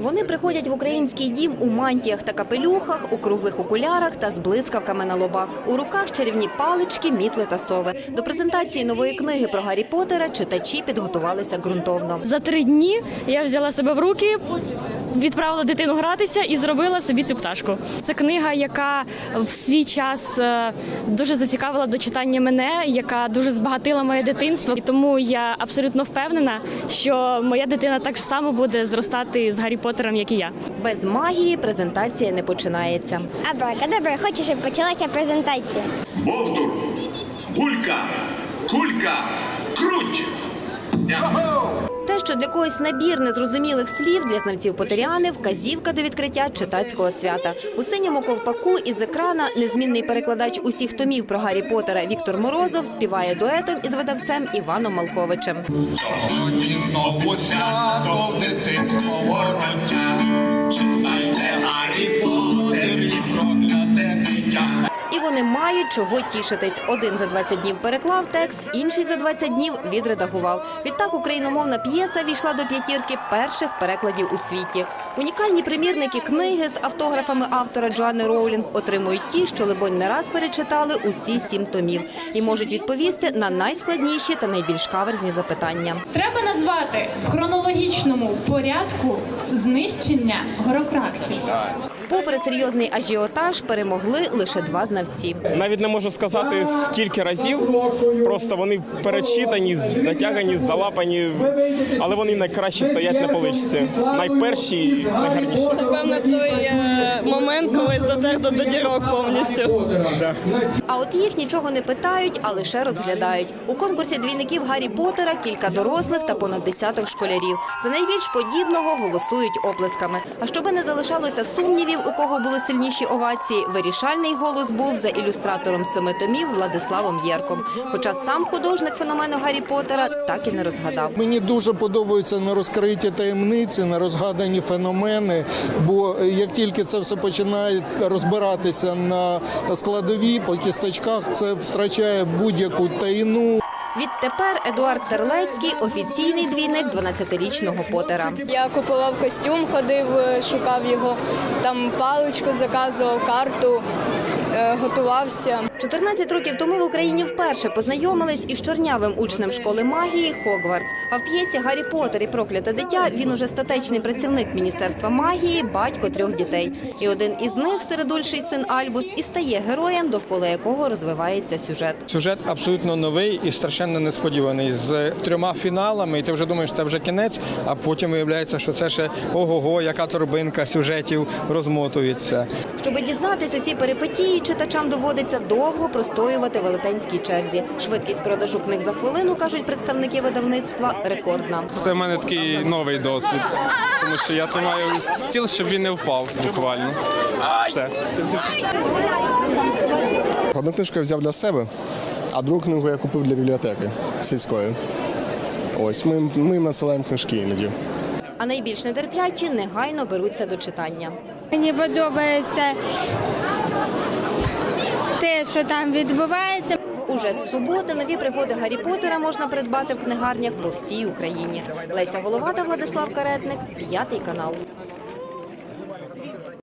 Вони приходять в український дім у мантіях та капелюхах, у круглих окулярах та з блискавками на лобах. У руках чарівні палички, мітли та сови. До презентації нової книги про Гаррі Поттера читачі підготувалися ґрунтовно. За три дні я взяла себе в руки, відправила дитину гратися і зробила собі цю пташку. Це книга, яка в свій час е, дуже зацікавила до читання мене, яка дуже збагатила моє дитинство. І тому я абсолютно впевнена, що моя дитина так само буде зростати з Гаррі Поттером, як і я. Без магії презентація не починається. Абракадабра, хочу, щоб почалася презентація. Бовдур, булька, кулька, круть. Дякую. Що для когось набір незрозумілих слів для знавців Потеріани – вказівка до відкриття читацького свята. У синьому ковпаку із екрана незмінний перекладач усіх томів про Гаррі Поттера Віктор Морозов співає дуетом із видавцем Іваном Малковичем. Сьогодні знову свято дитинство вороча. Читайте мають чого тішитись. Один за 20 днів переклав текст, інший за 20 днів відредагував. Відтак україномовна п'єса війшла до п'ятірки перших перекладів у світі. Унікальні примірники книги з автографами автора Джоанни Роулінг отримують ті, що, либонь, не раз перечитали усі сім томів і можуть відповісти на найскладніші та найбільш каверзні запитання. Треба назвати в хронологічному порядку знищення горокраксів. Попри серйозний ажіотаж, перемогли лише два знавці. Навіть не можу сказати скільки разів. Просто вони перечитані, затягані, залапані, але вони найкраще стоять на поличці. Найперші і найгарніші. Певно, той е, коли до дірок повністю. А от їх нічого не питають, а лише розглядають. У конкурсі двійників Гаррі Поттера кілька дорослих та понад десяток школярів. За найбільш подібного голосують оплесками. А щоби не залишалося сумнівів, у кого були сильніші овації, вирішальний голос був за ілюстратором семи томів Владиславом Єрком. Хоча сам художник феномену Гаррі Поттера так і не розгадав. Мені дуже подобаються нерозкриті таємниці, нерозгадані феномени. Бо е, як тільки це все починає розбиратися на складові по кісточках, це втрачає будь-яку таїну. Відтепер Едуард Терлецький офіційний двійник 12-річного Поттера. Я купував костюм, ходив, шукав його, там паличку заказував, карту, готувався. 14 років тому в Україні вперше познайомились із чорнявим учнем школи магії Хогвартс. А в п'єсі Гаррі Поттер і прокляте дитя він уже статечний працівник Міністерства магії, батько трьох дітей. І один із них, середульший син Альбус, і стає героєм, довкола якого розвивається сюжет. Сюжет абсолютно новий і страшенно несподіваний. З трьома фіналами, і ти вже думаєш, це вже кінець, а потім виявляється, що це ще ого-го, яка торбинка сюжетів розмотується. Щоби дізнатись усі перипетії, читачам доводиться довго простоювати в велетенській черзі. Швидкість продажу книг за хвилину, кажуть представники видавництва, рекордна. Це в мене такий новий досвід, тому що я тримаю стіл, щоб він не впав буквально. Все. Одну книжку я взяв для себе, а другу книгу я купив для бібліотеки сільської. Ось ми, ми їм насилаємо книжки іноді. А найбільш нетерплячі негайно беруться до читання. Мені подобається те, що там відбувається. Уже з суботи нові пригоди Гаррі Поттера можна придбати в книгарнях по всій Україні. Леся Головата, Владислав Каретник, п'ятий канал.